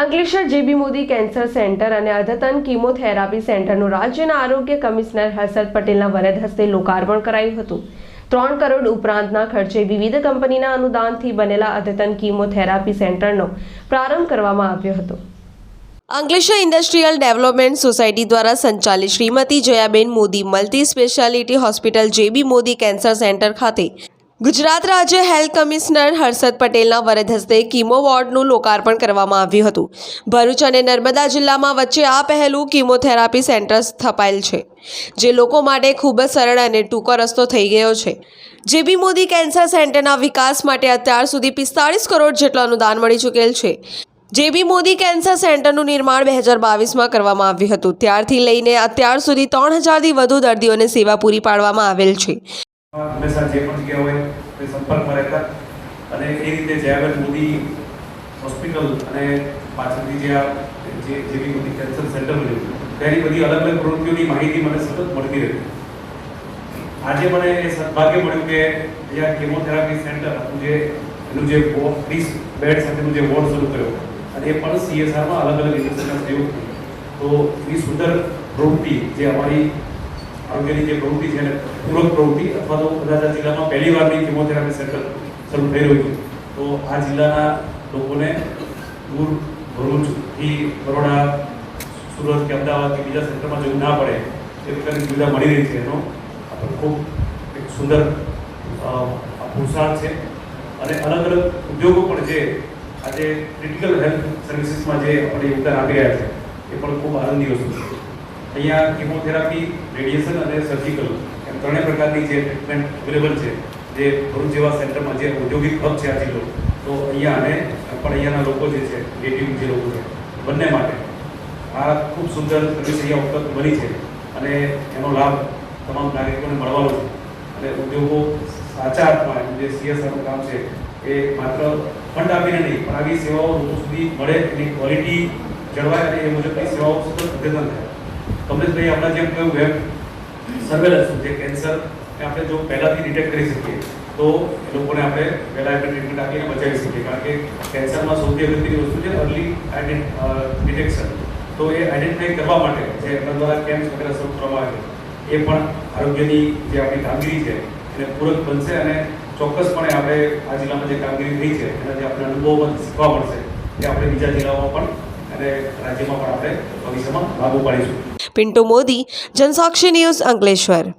Ankleshwar J B Modi cancer centre અને અદ્યતન chemotherapy સેન્ટરનું રાજ્યના આરોગ્ય કમિશનર હર્ષદ પટેલના વરદ હસ્તે લોકાર્પણ કરાયું હતું. ત્રણ કરોડ ઉપરાંતના ખર્ચે વિવિધ કંપનીના અનુદાનથી બનેલા અદ્યતન કીમોથેરાપી સેન્ટરનો પ્રારંભ કરવામાં આવ્યો હતો. અંકલેશ્વર ઇન્ડસ્ટ્રીયલ ડેવલપમેન્ટ સોસાયટી દ્વારા સંચાલિત Shrimati Jayaben Modi multi speciality hospital J B Modi cancer centre ખાતે ગુજરાત રાજ્ય હેલ્થ કમિશનર હર્ષદ પટેલના વરદ હસ્તે કીમો વોર્ડનું લોકાર્પણ કરવામાં આવ્યું હતું. ભરૂચ અને નર્મદા જિલ્લામાં વચ્ચે આ પહેલું કીમોથેરાપી સેન્ટર સ્થપાયેલ છે, જે લોકો માટે ખૂબ જ સરળ અને ટૂંકો રસ્તો થઈ ગયો છે. જેબી મોદી કેન્સર સેન્ટરના વિકાસ માટે અત્યાર સુધી પિસ્તાળીસ કરોડ જેટલું અનુદાન મળી ચૂકેલ છે. જેબી મોદી કેન્સર સેન્ટરનું નિર્માણ બે હજાર બાવીસમાં કરવામાં આવ્યું હતું. ત્યારથી લઈને અત્યાર સુધી ત્રણ હજારથી વધુ દર્દીઓને સેવા પૂરી પાડવામાં આવેલ છે. હંમેશા જે પણ જગ્યા હોય તે સંપર્કમાં રહેતા. અને એ રીતે જયાબેન મોદી હોસ્પિટલ અને પાછળથી જે જે જેવી બી મોદી કેન્સર સેન્ટર બન્યું તેની બધી અલગ અલગ પ્રવૃત્તિઓની માહિતી મને સતત મળતી રહી. આજે મને એ સદભાગ્ય મળ્યું કે અહીંયા કેમોથેરાપી સેન્ટર આપણું જે, એનું જે ત્રીસ બેડ સાથેનું જે વોર્ડ શરૂ કર્યો. અને એ પણ સીએસઆરમાં અલગ અલગ ઇન્ડસ્ટ્રીના થયું તો એ સુંદર પ્રવૃત્તિ જે અમારી આરોગ્યની જે પ્રવૃત્તિ છે એને પૂરક પ્રવૃત્તિ અથવા તો કદાચ જિલ્લામાં પહેલી વારની કિમોથેરાપી સેન્ટર શરૂ થઈ રહ્યું તો આ જિલ્લાના લોકોને દૂર ભરૂચથી બરોડા સુરત કે અમદાવાદ કે બીજા સેન્ટરમાં જવું ના પડે એ પ્રકારની સુવિધા મળી રહી છે. એનો આપણે ખૂબ એક સુંદર અ, છે. અને અલગ અલગ ઉદ્યોગો પણ જે આજે ક્રિટિકલ હેલ્થ સર્વિસીસમાં જે આપણે યોગદાન આપી રહ્યા છે એ પણ ખૂબ આનંદની વસ્તુ છે. અહીંયા કિમોથેરાપી રેડિયેશન અને સર્જિકલ એમ ત્રણેય પ્રકારની જે ટ્રીટમેન્ટ અવેલેબલ છે, જે ભરૂચ જેવા સેન્ટરમાં જે ઔદ્યોગિક હબ છે આ જિલ્લો તો અહીંયા અને પણ અહીંયાના લોકો જે છે નેટિવ જે લોકો છે, બંને માટે આ ખૂબ સુંદર સર્વિસ અહીંયા ઉપલબ્ધ બની છે અને એનો લાભ તમામ નાગરિકોને મળવાનો છે. અને ઉદ્યોગો સાચા અર્થમાં એનું જે સીએસઆરનું કામ છે, એ માત્ર ફંડ આપીને નહીં, પણ આવી સેવાઓ લોકો સુધી મળે એની ક્વોલિટી જળવાય અને એ મુજબની સેવાઓ સતત અદ્યતન થાય. કમલેશભાઈ આપણા જેમ કહ્યું એમ સર્વેલન્સ જે કેન્સર આપણે જો પહેલાથી ડિટેક્ટ કરી શકીએ, તો એ લોકોને આપણે પહેલાં આપણે ટ્રીટમેન્ટ આપીને બચાવી શકીએ. કારણ કે કેન્સરમાં સૌથી અગત્યની વસ્તુ છે અર્લી ડિટેક્શન તો એ આઈડેન્ટિફાઈ કરવા માટે જે એમના દ્વારા કેમ્પ વગેરે શરૂ કરવામાં આવે એ પણ આરોગ્યની જે આપણી કામગીરી છે, એને પૂરક બનશે અને ચોક્કસપણે આપણે આ જિલ્લામાં જે કામગીરી થઈ છે, એના જે આપણે અનુભવોમાંથી શીખવા મળશે, એ આપણે બીજા જિલ્લાઓમાં પણ અને રાજ્યમાં પણ આપણે ભવિષ્યમાં લાગુ પાડીશું. પિન્ટુ મોદી જનસાક્ષી ન્યૂઝ અંકલેશ્વર.